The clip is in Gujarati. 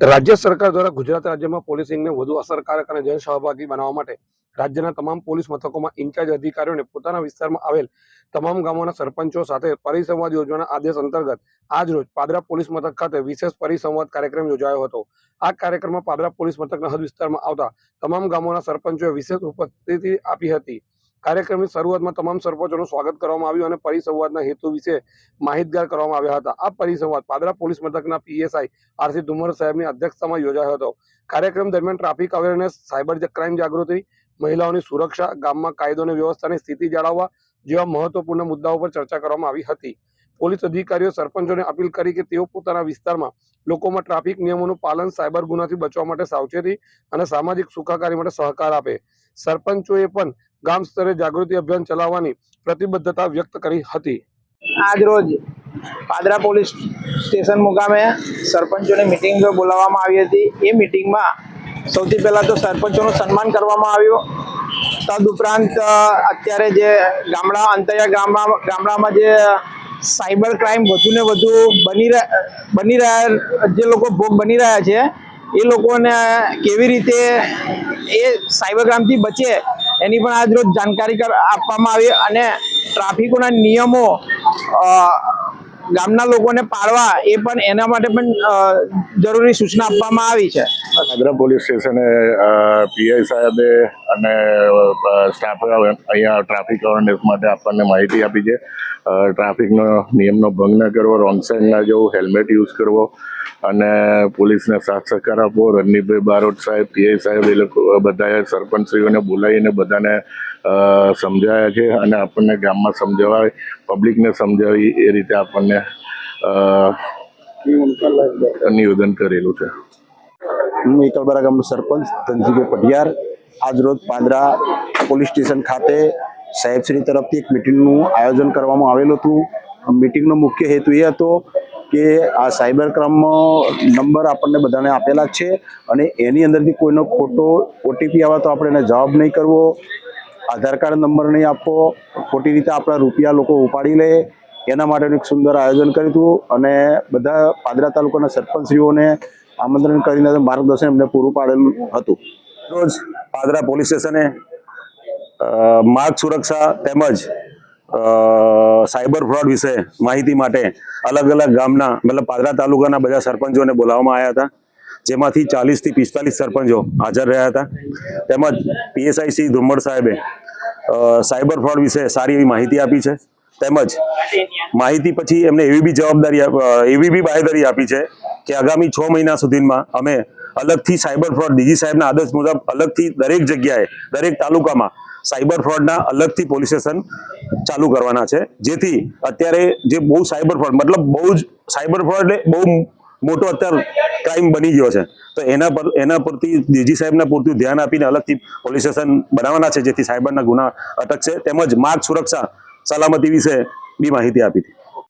રાજ્ય સરકાર દ્વારા ગુજરાત રાજ્યમાં પોલીસિંગને વધુ અસરકારક અને જનસહભાગી બનાવવા માટે રાજ્યના તમામ પોલીસ મથકોમાં ઇન્ચાર્જ અધિકારીઓને પોતાના વિસ્તારમાં આવેલ તમામ ગામોના સરપંચો સાથે પરિસંવાદ યોજવાના આદેશ અંતર્ગત આજરોજ પાદરા પોલીસ મથક ખાતે વિશેષ પરિસંવાદ કાર્યક્રમ યોજાયો હતો. આ કાર્યક્રમમાં પાદરા પોલીસ મથકના હદ વિસ્તારમાં આવતા તમામ ગામોના સરપંચોએ વિશેષ ઉપસ્થિતિ આપી હતી. કાર્યક્રમની શરૂઆતમાં તમામ સરપંચોનું સ્વાગત કરવામાં આવ્યું અને પરિસંવાદના હેતુ વિશે માહિતગાર કરવામાં આવ્યા હતા. આ પરિસંવાદ પાદરા પોલીસ મથકના પીએસઆઈ આરસી ધુમર સાહેબની અધ્યક્ષતામાં યોજાયો હતો. કાર્યક્રમ દરમિયાન ટ્રાફિક અવેરનેસ, સાયબર ક્રાઇમ જાગૃતિ, મહિલાઓની સુરક્ષા, ગામમાં કાયદો અને વ્યવસ્થાની સ્થિતિ જાળવવા જેવા મહત્વપૂર્ણ મુદ્દાઓ પર ચર્ચા કરવામાં આવી હતી. પોલીસ અધિકારીઓ, સરપંચોને અપીલ કરી કે તેઓ પોતાના વિસ્તારમાં લોકોમાં ટ્રાફિક નિયમોનું પાલન સાયબર ગુનાથી બચવા માટે સાવચેતી અને સામાજિક સુખાકારી માટે સહકાર આપે. સરપંચોએ પણ ગામ સ્તરે જાગૃતિ અભિયાન ચલાવવાની પ્રતિબદ્ધતા વ્યક્ત કરી હતી. આજ રોજ પાદરા પોલીસ સ્ટેશન મુકામે સરપંચોની મિટિંગ બોલાવવામાં આવી હતી. એ મિટિંગમાં સૌથી પહેલાં તો સરપંચોનું સન્માન કરવામાં આવ્યું. તદ ઉપરાંત અત્યારે જે ગામડા, અંતરિયા ગામડા, ગામડામાં જે સાયબર ક્રાઇમ વધુ ને વધુ બની રહ્યા બની રહ્યા, જે લોકો ભોગ બની રહ્યા છે, એ લોકોને કેવી રીતે એ સાયબર ક્રાઇમથી બચે એની પણ આજ રોજ જાણકારી કર- આપવામાં આવી અને ટ્રાફિકોના નિયમો ગામના લોકોને પાળવા એ પણ એના માટે પણ જરૂરી સૂચના આપવામાં આવી છે. આગ્રા પોલીસ સ્ટેશને પીઆઈ સાહેબે અને સ્ટાફ અહીંયા ટ્રાફિક અવેરનેસ માટે આપણને માહિતી આપી છે. ટ્રાફિકનો નિયમનો ભંગ ન કરવો, રોંગ સાઈડ ના જવું, હેલ્મેટ યુઝ કરવો અને પોલીસને સાથ સહકાર આપવો. રણજીતભાઈ બારોટ સાહેબ, પીઆઈ સાહેબ, એ લોકો બધાએ સરપંચશ્રીઓને બોલાવીને બધાને અ, સમજાવ્યા છે અને આપણને ગામમાં સમજાવાય પબ્લિકને સમજાવી એ રીતે આપણને નિવેદન કરેલું છે. હું એકલબરા ગામનો સરપંચ ધનજીભાઈ પઢિયાર. આજરોજ પાંદરા પોલીસ સ્ટેશન ખાતે સાહેબશ્રી તરફથી એક મિટિંગનું આયોજન કરવામાં આવેલું હતું. મિટિંગનો મુખ્ય હેતુ એ હતો કે આ સાયબર ક્રાઇમમાં નંબર આપણને બધાને આપેલા છે અને એની અંદરથી કોઈનો ખોટો ઓટીપી આવે તો આપણે એને જવાબ નહીં કરવો. આધાર કાર્ડ નંબર નહીં આપવો, ખોટી રીતે આપણા રૂપિયા લોકો ઉપાડી લે, એના માટેનું એક સુંદર આયોજન કર્યું અને બધા પાદરા તાલુકાના સરપંચશ્રીઓને આમંત્રણ કરીને માર્ગદર્શન એમને પૂરું પાડેલું હતું. રોજ પાદરા પોલીસ સ્ટેશને માર્ગ સુરક્ષા તેમજ સાયબર ફ્રોડ વિશે માહિતી માટે અલગ અલગ ગામના, મતલબ પાદરા તાલુકાના બધા સરપંચોને બોલાવવામાં આવ્યા હતા. જેમાંથી ચાલીસથી પિસ્તાલીસ સરપંચો હાજર રહ્યા હતા. તેમજ પીએસઆઈસી ધુમ્મડ સાહેબે સાયબર ફ્રોડ વિશે સારી એવી માહિતી આપી છે. તેમજ માહિતી પછી એમને એવી બી જવાબદારી એવી બી બાહેધરી આપી છે કે આગામી છ મહિના સુધીમાં અમે અલગથી સાયબર ફ્રોડ, ડીજી સાહેબના આદેશ મુજબ અલગથી દરેક જગ્યાએ, દરેક તાલુકામાં સાયબર ફ્રોડના અલગથી પોલીસ સ્ટેશન ચાલુ કરવાના છે. જેથી અત્યારે જે બહુ સાયબર ફ્રોડ, મતલબ બહુ જ સાયબર ફ્રોડ એટલે બહુ મોટો અત્યારે ક્રાઇમ બની ગયો છે. તો એના પર, એના પરથી ડીજી સાહેબના પૂરતું ધ્યાન આપીને અલગથી પોલીસ સ્ટેશન બનાવવાના છે, જેથી સાયબરના ગુના અટકશે. તેમજ માર્ગ સુરક્ષા, સલામતી વિશે બી માહિતી આપી હતી.